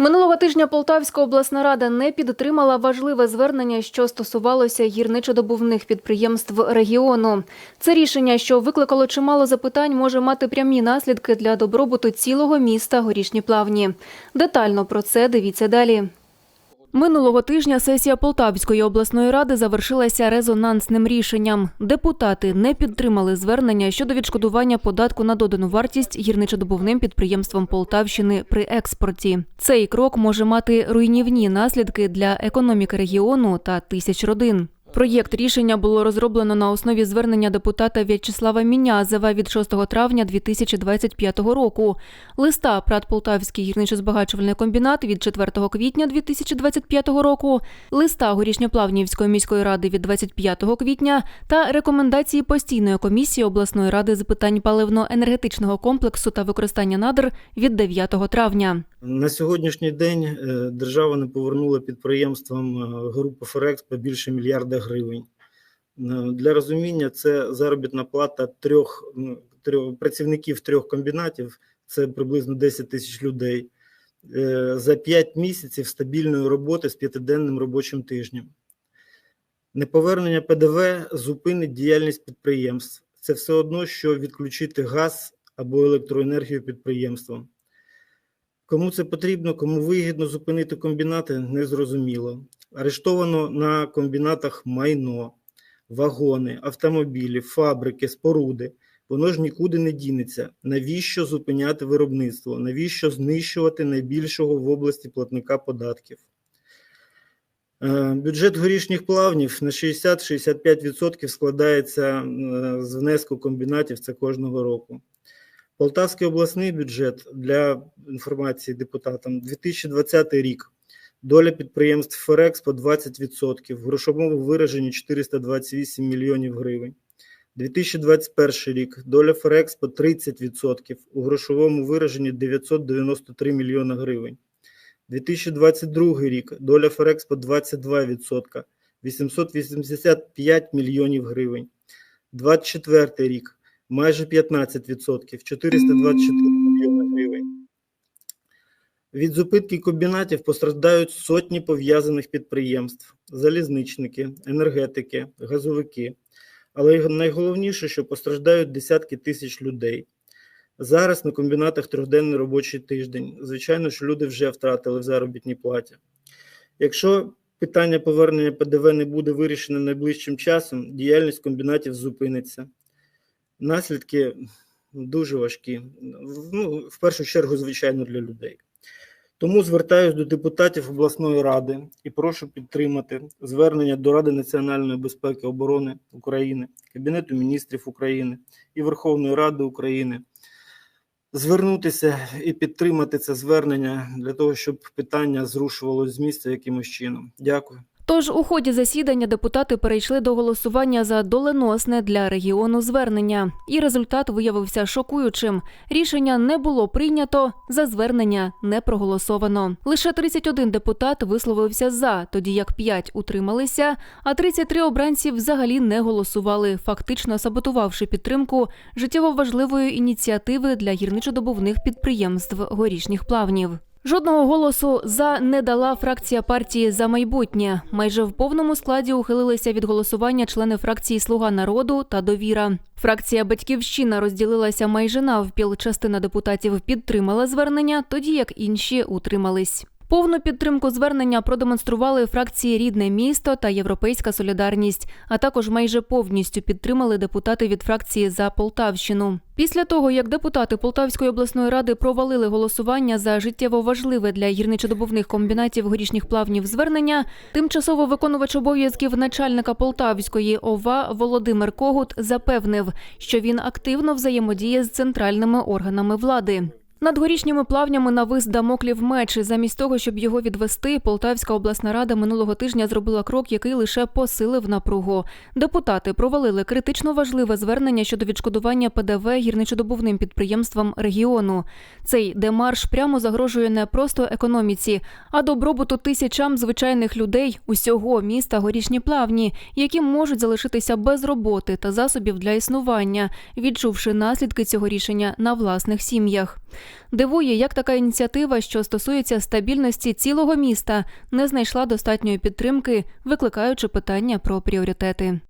Минулого тижня Полтавська обласна рада не підтримала важливе звернення, що стосувалося гірничодобувних підприємств регіону. Це рішення, що викликало чимало запитань, може мати прямі наслідки для добробуту цілого міста Горішні Плавні. Детально про це дивіться далі. Минулого тижня сесія Полтавської обласної ради завершилася резонансним рішенням. Депутати не підтримали звернення щодо відшкодування податку на додану вартість гірничодобувним підприємствам Полтавщини при експорті. Цей крок може мати руйнівні наслідки для економіки регіону та тисяч родин. Проєкт рішення було розроблено на основі звернення депутата В'ячеслава Мінязева від 6 травня 2025 року, листа ПРАТ Полтавський гірничо-збагачувальний комбінат від 4 квітня 2025 року, листа Горішньоплавнівської міської ради від 25 квітня та рекомендації постійної комісії обласної ради з питань паливно-енергетичного комплексу та використання надр від 9 травня. На сьогоднішній день е, держава не повернула підприємствам е, групи Ферекспо більше мільярда гривень. Е, Для розуміння, це заробітна плата трьох, трьох працівників трьох комбінатів, це приблизно 10 тисяч людей. е, За 5 місяців стабільної роботи з п'ятиденним робочим тижнем. Неповернення ПДВ зупинить діяльність підприємств. Це все одно, що відключити газ або електроенергію підприємствам. Кому це потрібно, кому вигідно зупинити комбінати, незрозуміло. Арештовано на комбінатах майно, вагони, автомобілі, фабрики, споруди. Воно ж нікуди не дінеться. Навіщо зупиняти виробництво? Навіщо знищувати найбільшого в області платника податків? Е, Бюджет горішніх плавнів на 60-65% складається е, з внеску комбінатів це кожного року. Полтавський обласний бюджет для інформації депутатам 2020 рік. Доля підприємств Ферекспо 20%, в грошовому вираженні 428 мільйонів гривень. 2021 рік. Доля Ферекспо 30%, у грошовому вираженні 993 мільйона гривень. 2022 рік. Доля Ферекспо 22%, 885 мільйонів гривень. 2024 рік майже 15%, 424 мільйони гривень. Від зупинки комбінатів постраждають сотні пов'язаних підприємств, залізничники, енергетики, газовики. Але найголовніше, що постраждають десятки тисяч людей. Зараз на комбінатах трьохденний робочий тиждень. Звичайно, що люди вже втратили в заробітній платі. Якщо питання повернення ПДВ не буде вирішено найближчим часом, діяльність комбінатів зупиниться наслідки дуже важкі. Ну, в першу чергу, звичайно, для людей. Тому звертаюся до депутатів обласної ради і прошу підтримати звернення до Ради національної безпеки і оборони України, Кабінету міністрів України і Верховної Ради України. Звернутися і підтримати це звернення для того, щоб питання зрушувалося з місця якимось чином. Дякую. Тож у ході засідання депутати перейшли до голосування за доленосне для регіону звернення, і результат виявився шокуючим. Рішення не було прийнято, за звернення не проголосовано. Лише 31 депутат висловився за, тоді як 5 утрималися, а 33 обранці взагалі не голосували, фактично саботувавши підтримку життєво важливої ініціативи для гірничодобувних підприємств горішніх плавнів. Жодного голосу за не дала фракція партії за майбутнє. Майже в повному складі ухилилися від голосування члени фракції Слуга народу та довіра. Фракція Батьківщина розділилася майже навпіл. Частина депутатів підтримала звернення, тоді як інші утримались. Повну підтримку звернення продемонстрували фракції Рідне місто та Європейська солідарність, а також майже повністю підтримали депутати від фракції за Полтавщину. Після того, як депутати Полтавської обласної ради провалили голосування за життєво важливе для гірничодобувних комбінатів горішніх плавнів звернення, тимчасово виконувач обов'язків начальника Полтавської ОВА Володимир Когут запевнив, що він активно взаємодіє з центральними органами влади. Над горішніми плавнями навис дамоклів меч. Замість того, щоб його відвести, Полтавська обласна рада минулого тижня зробила крок, який лише посилив напругу. Депутати провалили критично важливе звернення щодо відшкодування ПДВ гірничодобувним підприємствам регіону. Цей демарш прямо загрожує не просто економіці, а добробуту тисячам звичайних людей усього міста горішні плавні, які можуть залишитися без роботи та засобів для існування, відчувши наслідки цього рішення на власних сім'ях. Дивує, як така ініціатива, що стосується стабільності цілого міста, не знайшла достатньої підтримки, викликаючи питання про пріоритети.